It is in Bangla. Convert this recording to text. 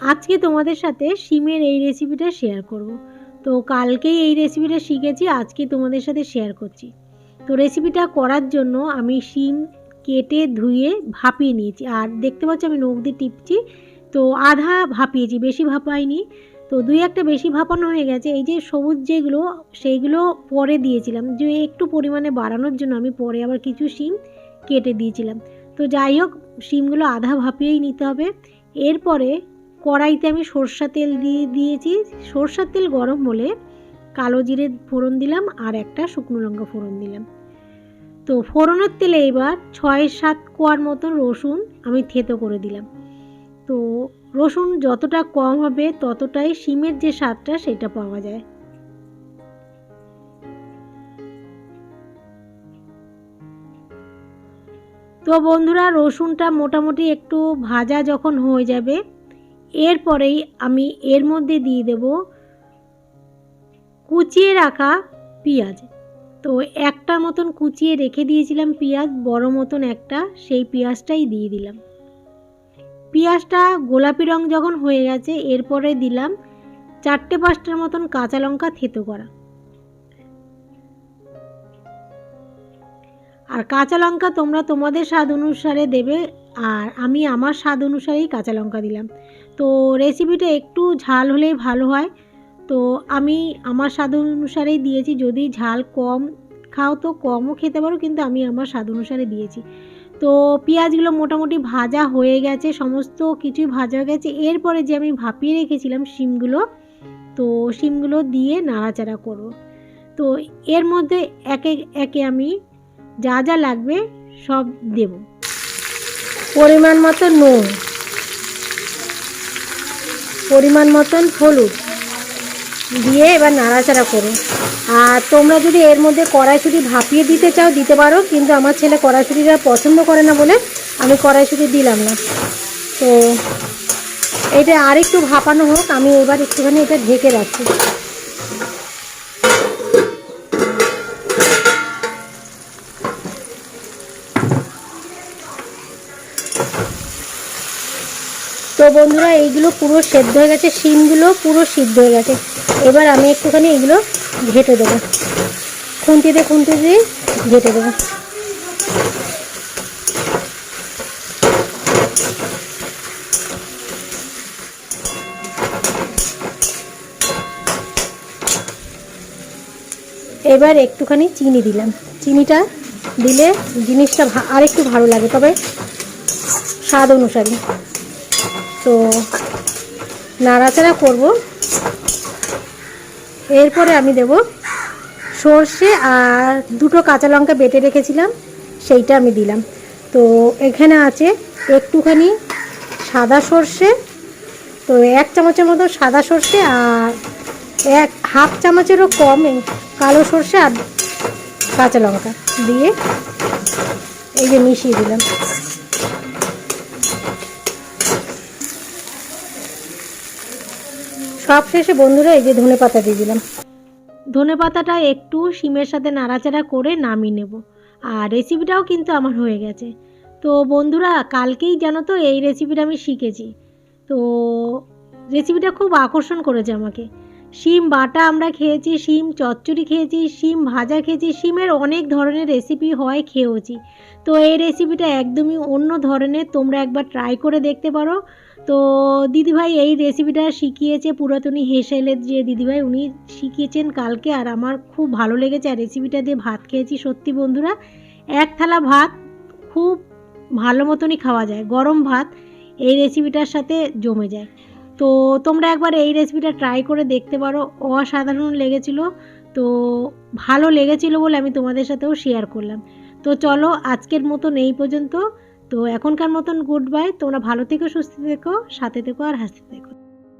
আজকে তোমাদের সাথে শিমের এই রেসিপিটা শেয়ার করব। তো কালকেই এই রেসিপিটা শিখেছি, আজকে তোমাদের সাথে শেয়ার করছি। তো রেসিপিটা করার জন্য আমি শিম কেটে ধুয়ে ভাপিয়ে নিয়েছি। আর দেখতে পাচ্ছি আমি নখ দিয়ে টিপছি, তো আধা ভাপিয়েছি, বেশি ভাপাইনি। তো দুই একটা বেশি ভাপানো হয়ে গেছে। এই যে সবুজ যেগুলো, সেইগুলো পরে দিয়েছিলাম। যে একটু পরিমাণে বাড়ানোর জন্য আমি পরে আবার কিছু শিম কেটে দিয়েছিলাম। তো যাই হোক, শিমগুলো আধা ভাপিয়েই নিতে হবে। এরপরে কড়াইতে আমি সর্ষা তেল দিয়ে দিয়েছি। সর্ষার তেল গরম হলে কালো জিরে ফোড়ন দিলাম আর একটা শুকনো লঙ্কা ফোড়ন দিলাম। তো ফোড়নের তেলে এবার ছয় সাত কোয়ার মতো রসুন আমি থেতো করে দিলাম। তো রসুন যতটা কম হবে ততটাই শিমের যে স্বাদটা সেটা পাওয়া যায়। তো বন্ধুরা রসুনটা মোটামুটি একটু ভাজা যখন হয়ে যাবে এরপরেই আমি এর মধ্যে দিয়ে দেব কুচিয়ে রাখা পেঁয়াজ। তো একটার মতন কুচিয়ে রেখে দিয়েছিলাম পেঁয়াজ, বড় মতন একটা, সেই পেঁয়াজটাই দিয়ে দিলাম। পেঁয়াজটা গোলাপি রং যখন হয়ে গেছে, এরপরে দিলাম চারটে পাঁচটার মতন কাঁচা লঙ্কা থেতো করা। আর কাঁচা লঙ্কা তোমরা তোমাদের স্বাদ অনুসারে দেবে আর আমি আমার স্বাদ অনুসারেই কাঁচা লঙ্কা দিলাম। তো রেসিপিটা একটু ঝাল হলেই ভালো হয়। তো আমি আমার স্বাদ অনুসারেই দিয়েছি। যদি ঝাল কম খাও তো কমও খেতে পারো, কিন্তু আমি আমার স্বাদ অনুসারে দিয়েছি। তো পেঁয়াজগুলো মোটামুটি ভাজা হয়ে গেছে, সমস্ত কিছুই ভাজা হয়ে গেছে। এরপরে যে আমি ভাপিয়ে রেখেছিলাম শিমগুলো, তো শিমগুলো দিয়ে নাড়াচাড়া করব। তো এর মধ্যে একে একে আমি যা যা লাগবে সব দেব। পরিমাণ মতো নুন। পরিমাণ মতন হলুদ। দিয়ে এবার নাড়াচাড়া করো আর তোমরা যদি এর মধ্যে কড়াইশুঁটি ভাপিয়ে দিতে চাও, দিতে পারো, কিন্তু আমার ছেলে কড়াইশুঁটিটা পছন্দ করে না বলে আমি কড়াইশুঁটি দিলাম না। তো, এটা আরেকটু ভাপানো হোক, আমি এবার একটুখানি এটা ঢেকে রাখছি। তো বন্ধুরা, এইগুলো পুরো সেদ্ধ হয়ে গেছে, শিমগুলো পুরো সিদ্ধ হয়ে গেছে। এবার আমি একটুখানি এগুলো ঘেটে দেবো। খুন্তি দিয়ে ঘেটে দেবো। এবার একটুখানি চিনি দিলাম। চিনিটা দিলে জিনিসটা ভা- আরেকটু ভালো লাগে, তবে স্বাদ অনুসারে। তো নাড়াচাড়া করব। এরপরে আমি দেব সর্ষে আর দুটো কাঁচা লঙ্কা বেটে রেখেছিলাম, সেইটা আমি দিলাম। তো এখানে আছে একটুখানি সাদা সর্ষে, তো এক চামচের মতো সাদা সর্ষে আর এক হাফ চামচেরও কম কালো সর্ষে আর কাঁচা লঙ্কা দিয়ে এই যে মিশিয়ে দিলাম। সব শেষে বন্ধুরা এই যে ধনে পাতা দিয়ে দিলাম। ধনে পাতাটা একটু শিমের সাথে নাড়াচাড়া করে নামিয়ে নেব। আর রেসিপিটাও কিন্তু আমার হয়ে গেছে। তো বন্ধুরা, কালকেই জানো তো এই রেসিপিটা আমি শিখেছি। তো রেসিপিটা খুব আকর্ষণ করেছে আমাকে। শিম বাটা আমরা খেয়েছি, শিম চচ্চড়ি খেয়েছি, শিম ভাজা খেয়েছি, শিমের অনেক ধরনের রেসিপি হয় খেয়েওছি। তো এই রেসিপিটা একদমই অন্য ধরনের, তোমরা একবার ট্রাই করে দেখতে পারো। তো দিদিভাই এই রেসিপিটা শিখিয়েছে পুরাতনী হেসেলের যে দিদিভাই, উনি শিখিয়েছেন কালকে আর আমার খুব ভালো লেগেছে। আর রেসিপিটা দিয়ে ভাত খেয়েছি। সত্যি বন্ধুরা, এক থালা ভাত খুব ভালো মতনই খাওয়া যায়। গরম ভাত এই রেসিপিটার সাথে জমে যায়। তো তোমরা একবার এই রেসিপিটা ট্রাই করে দেখতে পারো। অসাধারণ লেগেছিল। তো ভালো লেগেছিল বলে আমি তোমাদের সাথেও শেয়ার করলাম। তো চলো আজকের মতন এই পর্যন্ত। তো এখনকার মতন গুড বাই তোমরা ভালো থেকো, সুস্থ থেকো, সাথে থেকো আর হাসতে থেকো।